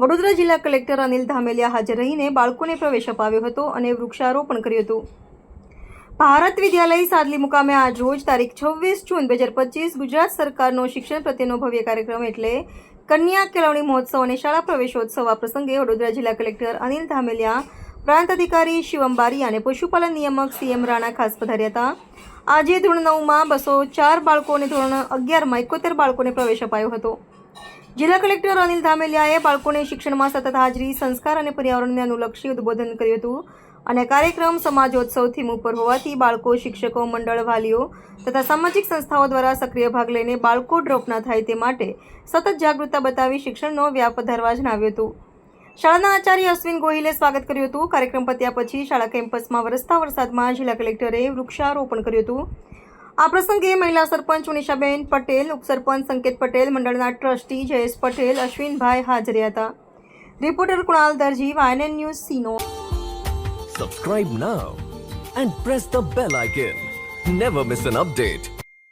વડોદરા જિલ્લા કલેક્ટર અનિલ ધામેલિયા હાજર રહીને બાળકોને પ્રવેશ અપાવ્યો હતો અને વૃક્ષારોપણ કર્યું હતું. ભારત વિદ્યાલય સાદલી મુકામે આજ રોજ તારીખ છવ્વીસ જૂન બે હજાર પચીસ ગુજરાત સરકારનો શિક્ષણ પ્રત્યેનો ભવ્ય કાર્યક્રમ એટલે કન્યા કેળવણી મહોત્સવ અને શાળા પ્રવેશોત્સવ. આ પ્રસંગે વડોદરા જિલ્લા કલેક્ટર અનિલ ધામેલિયા પ્રાંત અધિકારી શિવમ બારિયા અને પશુપાલન નિયામક સીએમ રાણા ખાસ પધાર્યા હતા. આજે ધોરણ નવમાં બસો ચાર બાળકો ધોરણ અગિયારમાં એકોતેર બાળકોને પ્રવેશ અપાયો હતો. જિલ્લા કલેક્ટર અનિલ ધામેલિયાએ બાળકોને શિક્ષણમાં સતત હાજરી, સંસ્કાર અને પર્યાવરણને અનુલક્ષી ઉદબોધન કર્યું હતું અને કાર્યક્રમ સમાજોત્સવ થીમ ઉપર હોવાથી બાળકો, શિક્ષકો મંડળ વાલીઓ તથા સામાજિક સંસ્થાઓ દ્વારા સક્રિય ભાગ લઈને બાળકો ડ્રોપ ના થાય તે માટે સતત જાગૃતતા બતાવી શિક્ષણનો વ્યાપ વધારવા જણાવ્યું હતું. શાળાના આચાર્ય અશ્વિન ગોહિલે સ્વાગત કર્યું હતું. કાર્યક્રમ પત્યા પછી શાળા કેમ્પસમાં વરસતા વરસાદમાં જિલ્લા કલેક્ટરે વૃક્ષારોપણ કર્યું હતું. આ પ્રસંગે મહિલા સરપંચ ઉનિષાબેન પટેલ ઉપસરપંચ સંકેત પટેલ, મંડળના ટ્રસ્ટી જયેશ પટેલ, અશ્વિનભાઈ હાજર હતા. Reporter Kunal Darji YNN news, સીનો. Subscribe now and press the bell icon never miss an update.